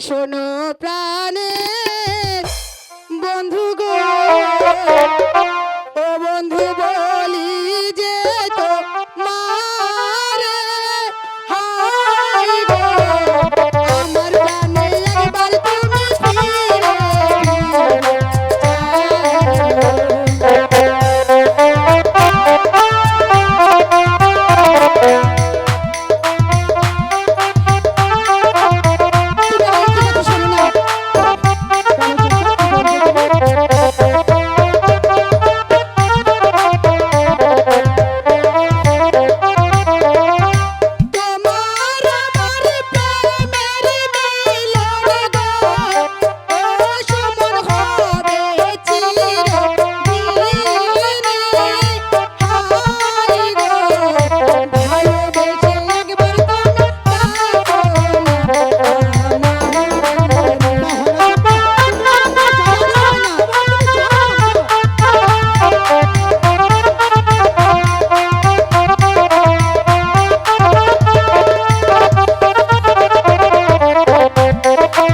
শোনো প্রাণে। বন্ধু গো।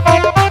Thank you.